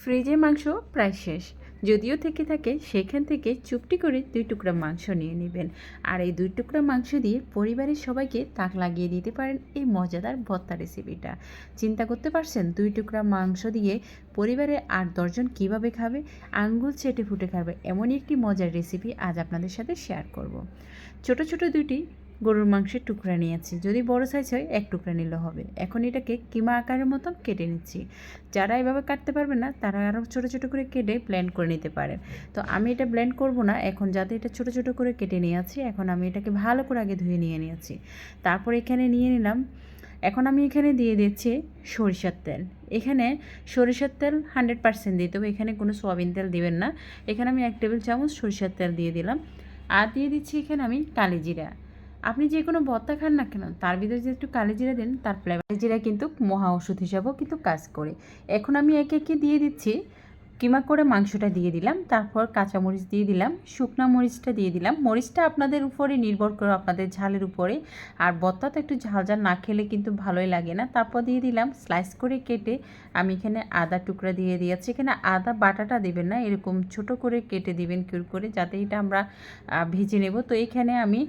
ফ্রিজে মাংস প্রায় শেষ। যদিও থেকে থাকে, সেখান থেকে চুপটি করে দুই টুকরা মাংস নিয়ে নেবেন। আর এই দুই টুকরা মাংস দিয়ে পরিবারের সবাইকে তাক লাগিয়ে দিতে পারেন এই মজাদার ভর্তা রেসিপিটা চিন্তা করতে পারছেন দুই টুকরা মাংস দিয়ে পরিবারের আট দশজন কীভাবে খাবে? আঙ্গুল চেটে ফুটে খাবে এমনই একটি মজার রেসিপি আজ আপনাদের সাথে শেয়ার করব। ছোট ছোট দুটি গরুর মাংসের টুকরা নিয়েছি। যদি বড় সাইজ হয়, এক টুকরা নিলে হবে। এখন এটাকে কিমা আকারের মতন কেটে নিচ্ছি। যারা এভাবে কাটতে পারবে না, তারা আরও ছোটো ছোটো করে কেটে ব্লেন্ড করে নিতে পারেন তো আমি এটা ব্লেন্ড করব না। এখন যাতে এটা ছোটো ছোটো করে কেটে নিয়েছি এখন আমি এটাকে ভালো করে আগে ধুয়ে নিয়ে নিয়েছি। তারপর এখানে নিয়ে নিলাম, এখন আমি এখানে দিয়ে দিচ্ছি সরিষার তেল। এখানে সরিষার তেল হান্ড্রেড পার্সেন্ট দিতে হবে। এখানে কোনো সোয়াবিন তেল দিবেন না। এখানে আমি এক টেবিল চামচ সরিষার তেল দিয়ে দিলাম। আর দিয়ে দিচ্ছি এখানে আমি কালিজিরা। আপনি যে কোনো ভর্তা খান না কেন, তার ভিতরে যে একটু কালিজিরা দেন, তার ফ্লেভার জিরা কিন্তু মহা ওষুধ হিসাবেও কিন্তু কাজ করে। এখন আমি একে একে দিয়ে দিচ্ছি। কিমা করে মাংসটা দিয়ে দিলাম, তারপর কাঁচামরিচ দিয়ে দিলাম, শুকনো মরিচটা দিয়ে দিলাম। মরিচটা আপনাদের উপরে নির্ভর করে, আপনাদের ঝালের উপরে। আর ভর্তা তো একটু ঝাল ঝাল না খেলে কিন্তু ভালোই লাগে না। তারপর দিয়ে দিলাম স্লাইস করে কেটে আমি এখানে আদা টুকরা দিয়ে দিয়েছি। এখানে আদা বাটাটা দেবেন না, এরকম ছোট করে কেটে দিবেন, কিউর করে, যাতে এটা আমরা ভেজে নেব। তো এখানে আমি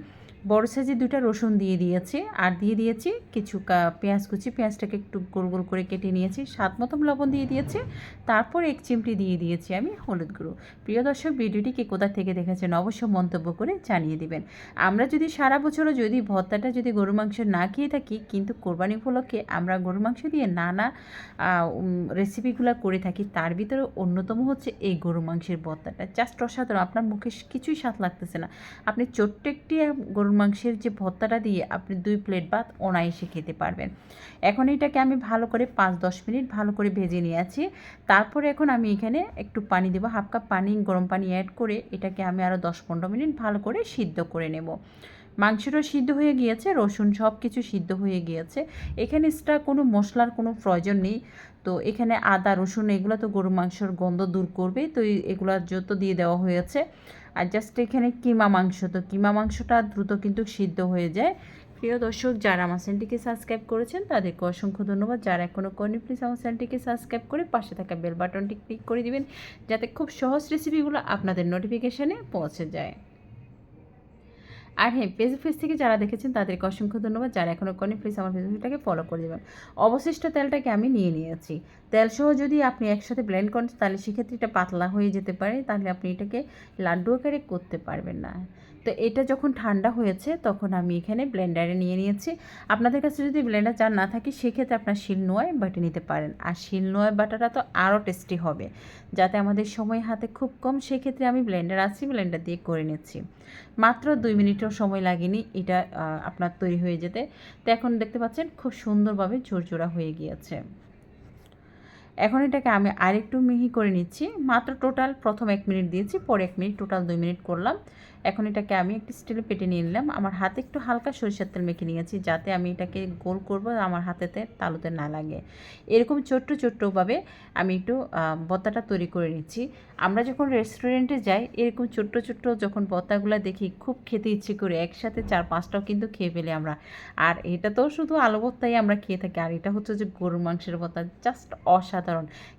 বড় সাইজে দুটা রসুন দিয়ে দিয়েছি, আর দিয়ে দিয়েছি কিছু পেঁয়াজ কুচি। পেঁয়াজটাকে একটু গোল গোল করে কেটে নিয়েছি, স্বাদ মতন লবণ দিয়ে দিয়েছি, তারপর এক চিমটি দিয়ে দিয়েছি আমি হলুদ গুঁড়ো। প্রিয় দর্শক, ভিডিওটি কে কোথা থেকে দেখেছেন অবশ্য মন্তব্য করে জানিয়ে দিবেন। আমরা যদি সারা বছরও যদি ভর্তাটা যদি গরু মাংস না খেয়ে থাকি, কিন্তু কোরবানি উপলক্ষে আমরা গরু মাংস দিয়ে নানা রেসিপিগুলো করে থাকি, তার ভিতরে অন্যতম হচ্ছে এই গরু মাংসের ভর্তাটা। জাস্ট অসাধারণ, আপনার মুখে কিছুই স্বাদ লাগতেছে না। আপনি ছোট্ট একটি গরু গরুর মাংসের যে ভর্তাটা দিয়ে আপনি দুই প্লেট ভাত অনায়াসে খেতে পারবেন। এখন এটাকে আমি ভালো করে পাঁচ দশ মিনিট ভালো করে ভেজে নিয়েছি তারপরে এখন আমি এখানে একটু পানি দেবো, হাফ কাপ পানি, গরম পানি অ্যাড করে এটাকে আমি আরও দশ পনেরো মিনিট ভালো করে সিদ্ধ করে নেব। মাংসটা সিদ্ধ হয়ে গিয়েছে, রসুন সব কিছু সিদ্ধ হয়ে গিয়েছে। এখানে এক্সট্রা কোনো মশলার কোনো প্রয়োজন নেই। তো এখানে আদা, রসুন, এগুলো তো গরু মাংসর গন্ধ দূর করবে। তো এগুলো যত দিয়ে দেওয়া হয়েছে আর জাস্ট এখানে কিমা মাংস, তো কিমা মাংসটা দ্রুত কিন্তু সিদ্ধ হয়ে যায়। প্রিয় দর্শক, যারা আমার চ্যানেলটিকে সাবস্ক্রাইব করেছেন, তাদেরকে অসংখ্য ধন্যবাদ। যারা এখনও করেনি প্লিজ আমার চ্যানেলটিকে সাবস্ক্রাইব করে পাশে থাকা বেল বাটনটি ক্লিক করে দিবেন, যাতে খুব সহজ রেসিপিগুলো আপনাদের নোটিফিকেশানে পৌঁছে যায়। আর হ্যাঁ পেজ ফেস থেকে যারা দেখেছেন, তাদেরকে অসংখ্য ধন্যবাদ। যারা এখনও করেন প্লিজ আমার ফেসবুকটাকে ফলো করে দেবেন। অবশিষ্ট তেলটাকে আমি নিয়ে নিয়েছি। তেলসহ যদি আপনি একসাথে ব্লেন্ড করেন, তাহলে সেক্ষেত্রে এটা পাতলা হয়ে যেতে পারে। তাহলে আপনি এটাকে লাড্ডু আকারে করতে পারবেন না। তো এটা যখন ঠান্ডা হয়েছে, তখন আমি এখানে ব্লেন্ডারে নিয়ে নিয়েছি। আপনাদের কাছে যদি ব্লেন্ডার চার না থাকে, সেক্ষেত্রে আপনার শিল নোয়ায় বাটে নিতে পারেন। আর শিল নোয়ায় বাটাটা তো আরও টেস্টি হবে, যাতে আমাদের সময় হাতে খুব কম। সেক্ষেত্রে আমি ব্লেন্ডার আছি ব্লেন্ডার দিয়ে করে নিচ্ছি। মাত্র দুই মিনিটও সময় লাগেনি, এটা আপনার তৈরি হয়ে যেতে। তো এখন দেখতে পাচ্ছেন, খুব সুন্দরভাবে ঝোরঝোরা হয়ে গিয়েছে। এখন এটাকে আমি আরেকটু মিহি করে নিচ্ছি। মাত্র টোটাল প্রথম এক মিনিট দিয়েছি, পরে এক মিনিট টোটাল দুই মিনিট করলাম। এখন এটাকে আমি একটি স্টিলে পেটে নিয়ে নিলাম। আমার হাতে একটু হালকা সরিষার তেল মেখে নিয়েছি, যাতে আমি এটাকে গোল করব আমার হাতেতে তালুতে না লাগে। এরকম ছোট্ট, ছোট্টভাবে আমি একটু বত্তাটা তৈরি করে নিচ্ছি। আমরা যখন রেস্টুরেন্টে যাই, এরকম ছোট্ট ছোট্ট যখন বত্তাগুলো দেখি, খুব খেতে ইচ্ছে করে। একসাথে চার পাঁচটাও কিন্তু খেয়ে ফেলি আমরা। আর এটা তো শুধু আলু বত্তাই আমরা খেয়ে থাকি, আর এটা হচ্ছে যে গরুর মাংসের বত্তা জাস্ট অসাধারণ।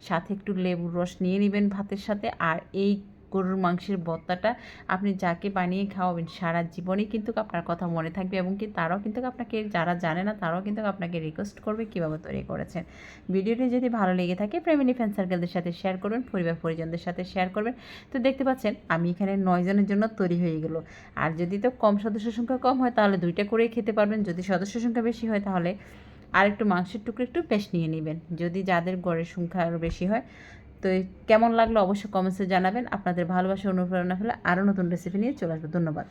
সাথে একটু লেবুর রস নিয়ে নেবেন ভাতের সাথে। আর এই গরুর মাংসের ভর্তাটা আপনি যাকে বানিয়ে খাওয়াবেন সারা জীবনই কিন্তু আপনার কথা মনে থাকবে এবং কি তারাও কিন্তু আপনাকে, যারা জানে না তারাও কিন্তু আপনাকে রিকোয়েস্ট করবে কীভাবে তৈরি করেছেন। ভিডিওটি যদি ভালো লেগে থাকে ফ্যামিলি ফ্যান সার্কেলদের সাথে শেয়ার করবেন পরিবার পরিজনদের সাথে শেয়ার করবেন। তো দেখতে পাচ্ছেন আমি এখানে নয়জনের জন্য তৈরি হয়ে গেল। আর যদি তো কম সদস্য সংখ্যা কম হয় তাহলে দুইটা করেই খেতে পারবেন। যদি সদস্য সংখ্যা বেশি হয় তাহলে আর একটু মাংসের টুকরো একটু পেস্ট নিয়ে নেবেন। যদি যাদের গড়ের সংখ্যা আরও বেশি হয়, তো কেমন লাগল অবশ্যই কমেন্টসে জানাবেন। আপনাদের ভালোবাসা, অনুপ্রেরণা হলে আরও নতুন রেসিপি নিয়ে চলে আসব। ধন্যবাদ।